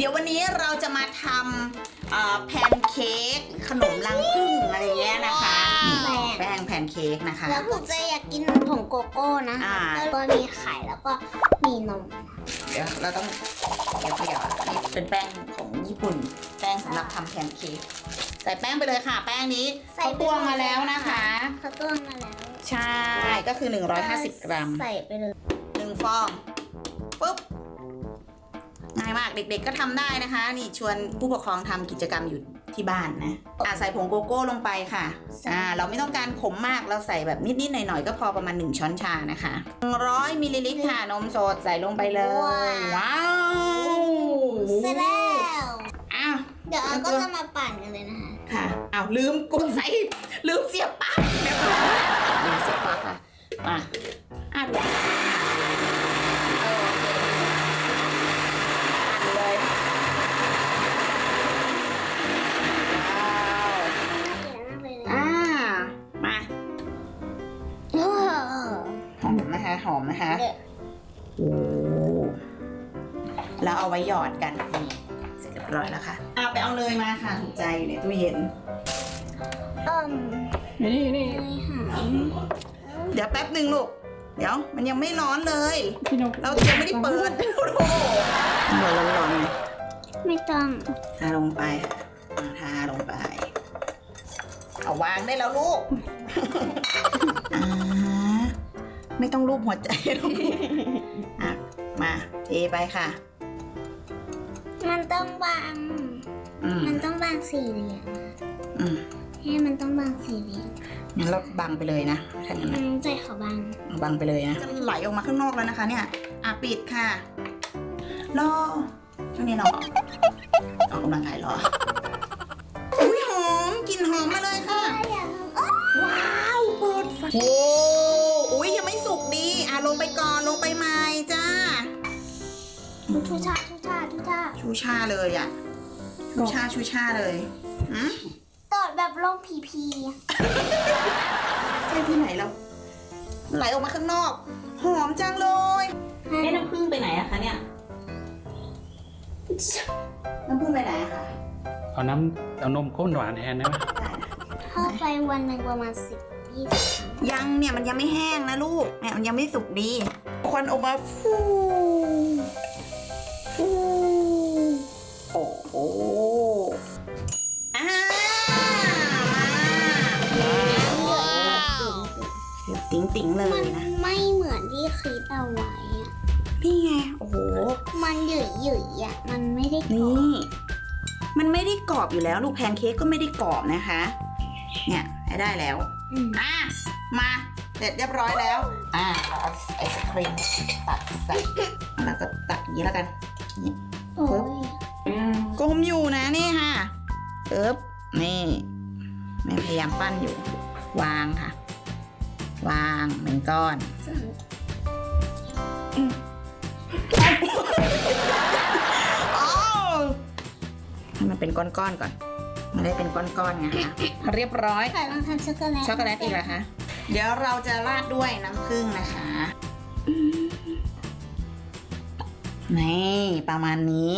เดี๋ยววันนี้เราจะมาทำเอ่อแพนเค้กขนมรังผึ้งอะไรเงี้ยนะคะนี่แป้งแป้งแพนเค้กนะคะ แล้วผมจะอยากกินผงโกโก้นะอ่าแล้วก็มีไข่แล้วก็มีนม เดี๋ยวเราต้องเดี๋ยวเดี๋ยวนี่เป็นแป้งของญี่ปุ่น แป้งสำหรับทำแพนเค้กใส่แป้งไปเลยค่ะ แป้งนี้ใส่เขาไปตวงเลยมาแล้วนะคะเขาต้วงมาแล้ว ใช่ก็คือ 150 กรัม ใส่ไปเลยหนึ่งฟองปุ๊บ ง่ายมากเด็กๆก็ทำได้นะคะ นี่ชวนผู้ปกครองทำกิจกรรมอยู่ที่บ้านนะอะใส่ผงโกโก้ลงไปค่ะอ่าเราไม่ต้องการขมมากเราใส่แบบนิดๆหน่อยๆก็พอประมาณ 1 ช้อนชานะคะ100มิลลิลิตรค่ะนมสดใส่ลงไปเลย ว้าวเสร็จแล้วอ้าวเดี๋ยวเราก็จะมาปั่นกันเลยนะคะค่ะอ้าวลืมกดใส่ลืมเสียบปลั๊กเดี๋ยวก่อนลืมเสียบปลั๊กค่ะมาอะ แล้วเอาไว้หยอดกันนี่เสร็จเรียบร้อยแล้วค่ะอะไปเอาเนยมาค่ะถูกใจอยู่ในตู้เย็นอืมนี่นี่เนยหอมเดี๋ยวแป๊บหนึ่งลูก เดี๋ยวมันยังไม่ร้อนเลย พี่นกเรายังไม่ได้เปิดโอ้โหเดี๋ยวร้อนๆเลยไม่ต้องทาลงไปอ่าทาลงไป เอาวางได้แล้วลูกอ่าไม่ต้องรูปหัวใจลูกอะมาเทไปค่ะ มันต้องบาง อืมมันต้องบางสี่เหลี่ยมอืมให้มันต้องบางสี่เหลี่ยมงั้นเราบังไปเลยนะถ้างั้นอืนะมใจเขาบางบังไปเลยนะจะไหลออกมาข้างนอกแล้วนะคะ เนี่ยอะปิดค่ะรอช่วงนี้เราออกกำลังกายรออุ้ยหอมกลิ่นหอมมาเลยค่ะ ว้าวเปิดไฟโอ้อุ้ยยังไม่สุกดี อะลงไปก่อนลงไปใหม่จ้า ทุชาทุ ชาทุชาชูชาเลยอะ ชูชาชูชาเลยอืมตอดแบบลงพีพีใช่ที่ไหนแล้วไหลออกมาข้างนอก หอมจังเลยเอ๊ะน้ำผึ้งไปไหนอะคะเนี่ย น้ำผึ้งไปไหนอะคะเอาน้ำเอานมข้นหวานแทนได้ไหมเข้าไปวันหนึ่งประมาณสิบยี่สิบครั้งยังเนี่ยมันยังไม่แห้งนะลูกเนี่ยมันยังไม่สุกดี ควันออกมาฟูฟู ติ๋งติ๋งๆเลยมันนะไม่เหมือนที่คิดเอาไว้อะนี่ไง โอ้โห มันหยุ่ยหยุ่ยๆอะมันไม่ได้กรนี่อบมันไม่ได้กรอบอยู่แล้ว ลูกแพนเค้กก็ไม่ได้กรอบนะคะ เนี่ยให้ได้แล้วอืมอะ มาเสร็จเรียบร้อยแล้ว อะเราเอาไอศครีมตัดใส่แล้วก็ตัดอย่างนี้แล้วกันโอ้ยกลมอยู่นะนี่ค่ะเอ๊บนี่แม่พยายามปั้นอยู่ วางค่ะ วางหนึ่งก้อนอ้าวให้มันเป็นก้อนๆก่อนมันได้เป็นก้อนๆไงคะเรียบร้อย ไข่ลองทำช็อกโกแลตช็อกโกแลตอีกเหรอคะ เดี๋ยวเราจะราดด้วยน้ำผึ้งนะคะ นี่ประมาณนี้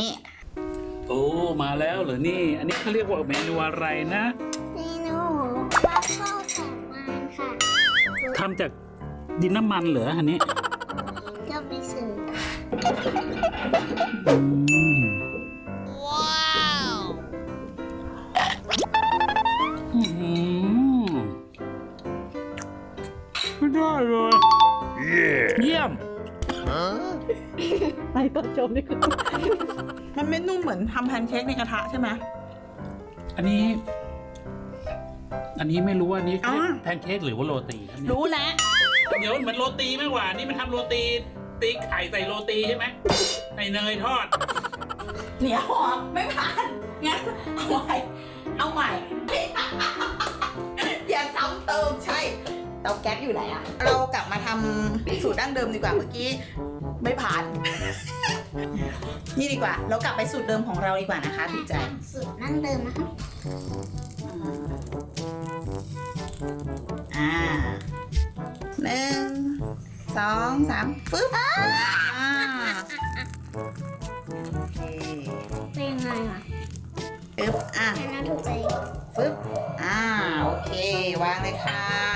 โอ้ มาแล้วเหรอนี่ อันนี้เขาเรียกว่าเมนูอะไรนะ ทำจากดินน้ำมันเหรออันนี้ก็ไปซื้ออืมอื้อหือไม่ได้เลย เยี่ยมไปตอนชมนี่คือมันไม่นุ่มเหมือนทำแพนเค้กในกระทะใช่ไหมอันนี้ อันนี้ไม่รู้ว่าอันนี้อ่าแพนเค้กหรือว่าโรตีครับเนี่ยรู้แล้ว เดี๋ยวเหมือนโรตีมากกว่า นี่มันทำโรตี ตีไข่ใส่โรตีใช่ไหมใส่เนยทอด เหนียวหอมไม่ผ่านงั้นเอาใหม่เอาใหม่ อย่าซ้ำเติมใช่เตาแก๊สอยู่ไหนอะเรากลับมาทำสูตรดั้งเดิมดีกว่าเมื่อกี้ ไม่ผ่าน นี่ดีกว่า เรากลับไปสูตรเดิมของเราดีกว่านะคะถูกใจ สูตรนั่งเดิมนะคะอ่าหนึ่งสองสามปึ๊บอ่าโอเคไปอึ๊บอะอันนั้นถูกใจฟึบอ่าโอเค วางเลยค่ะ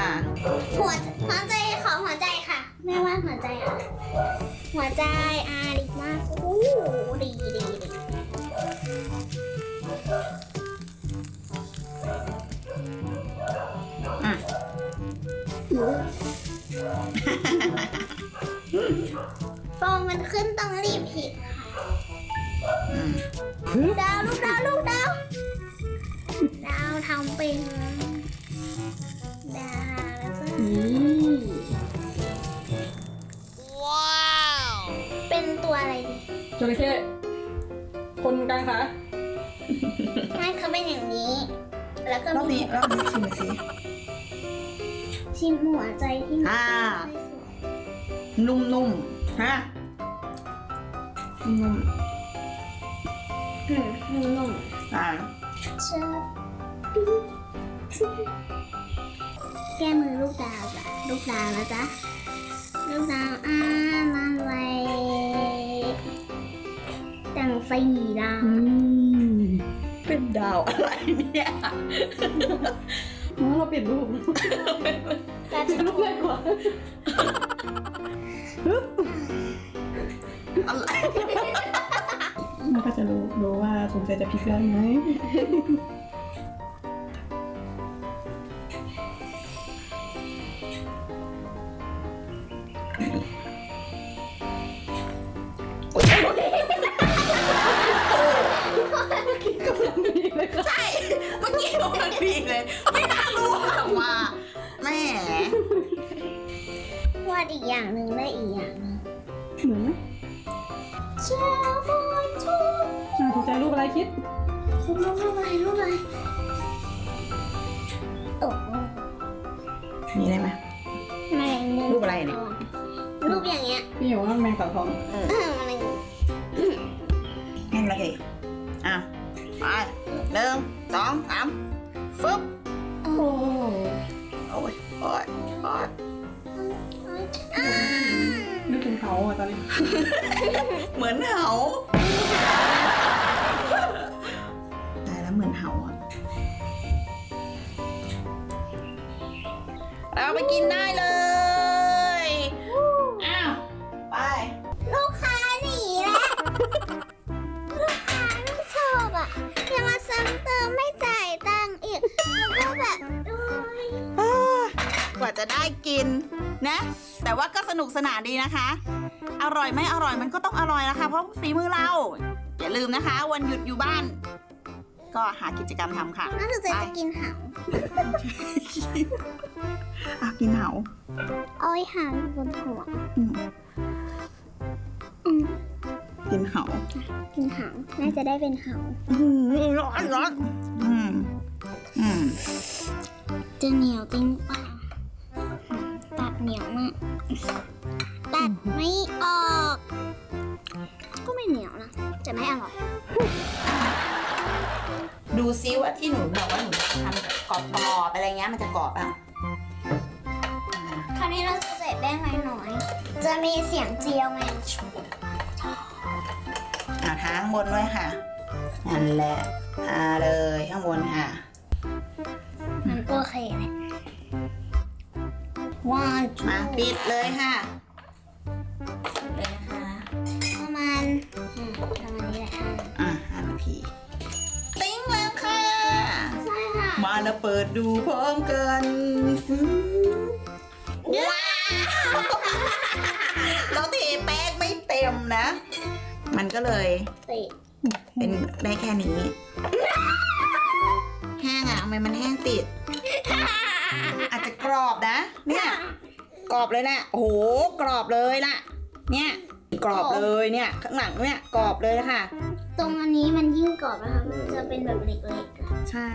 หัวใจอาดีมากอู้ดีดีดีอะฟองมันขึ้นต้องรีบผิดอืมดาวลูกดาวลูกดาวดาวทำเป็นดาวแล้วก็เอะไรดีจระเข้คนกลางขาไม่เขาเป็นอย่างนี้ แล้วก็รอบมีนี้รอบนี้ชิมหน่อยสิชิมหัวใจที่มันอ่า ไม่สวย นุ่มๆ ฮะ นุ่มอืมนุ่มๆอ่า ๆเชฟแก้มือลูกดาวจ้ะลูกดาวนะจ๊ะ ลูกดาวอ่ามาไว้ จังสีดาวเป็นดาวอะไรเนี่ยงั้นเราปิดรูปกลายปิเป็ดนรูปเลยกว่าอะไรมันก็จะรู้รู้ว่าสงสัยจะพลิกได้ไหม เมื่อกี้มันดีเลย ไม่น่ารู้ค่ะว่าแหม่วาดอีกอย่างหนึ่งได้อีกอย่างหนึ่งเหมือนไหมเจ้าบอยทุกอ่าถูกใจรูปอะไรคิดรูปรูปอะไรรูปอะไรโอ้โหมีได้ไหมแมงมุมรูปอะไรเนี่ย รูปอย่างเงี้ยพี่อยู่ว่าแมงเต่าทองเออมันอย่างงี้นั่นเลยอะไปหนึ่ง สองสามฟึบโอ้โหโอ้ยโอ้ยโอ้ยอ่านึกถึงเขาอะตอนนี้ เหมือนเหาตายแล้วเหมือนเหาอะเราไปกินได้เลย ว่าจะได้กินนะ แต่ว่าก็สนุกสนานดีนะคะ อร่อยไม่อร่อยมันก็ต้องอร่อยนะคะ เพราะฝีมือเรา อย่าลืมนะคะ วันหยุดอยู่บ้าน ก็หากิจกรรมทำค่ะน่าสนใจจะกินหางอะกินเหาเอาไอ้หางอยู่บนหัวอืมอืมกินเหากินหางน่าจะได้เป็นหางอื้อหือร้อนร้อนอืมอืมจะเหนียวจริงเปล่าตัด เหนียวมากตัดไม่ออก ก็ไม่เหนียวนะจะไม่อร่อย ดูซิว่าที่หนูบอกว่าหนูทำกรอบๆอะไรเงี้ยมันจะกรอบอะคราวนี้เราจะใส่แป้งน้อยๆจะมีเสียงเจียวไงอ่าทาข้างบนด้วยค่ะนั่นแหละทาเลยข้างบนค่ะ มันโอเคเลย ว้าวมาปิดเลยค่ะเลยนะคะประมาณอืมประมาณนี้แหละค่ะอะห้านาทีติ้งแล้วค่ะ ใช่ค่ะมาแล้วเปิดดูพร้อมกันฟื้นว้าวเราเทแป้งไม่เต็มนะ มันก็เลยเตะเป็นได้แค่นี้ แห้งอะทำไมมันแห้งติด อาจจะกรอบนะ เนี่ยกรอบเลยนะโอ้โหกรอบเลยล่ะ เนี่ยกรอบเลยเนี่ยข้างหลังเนี่ยกรอบเลยค่ะ ตรงอันนี้มันยิ่งกรอบนะคะมันจะเป็นแบบเล็กๆอะใช่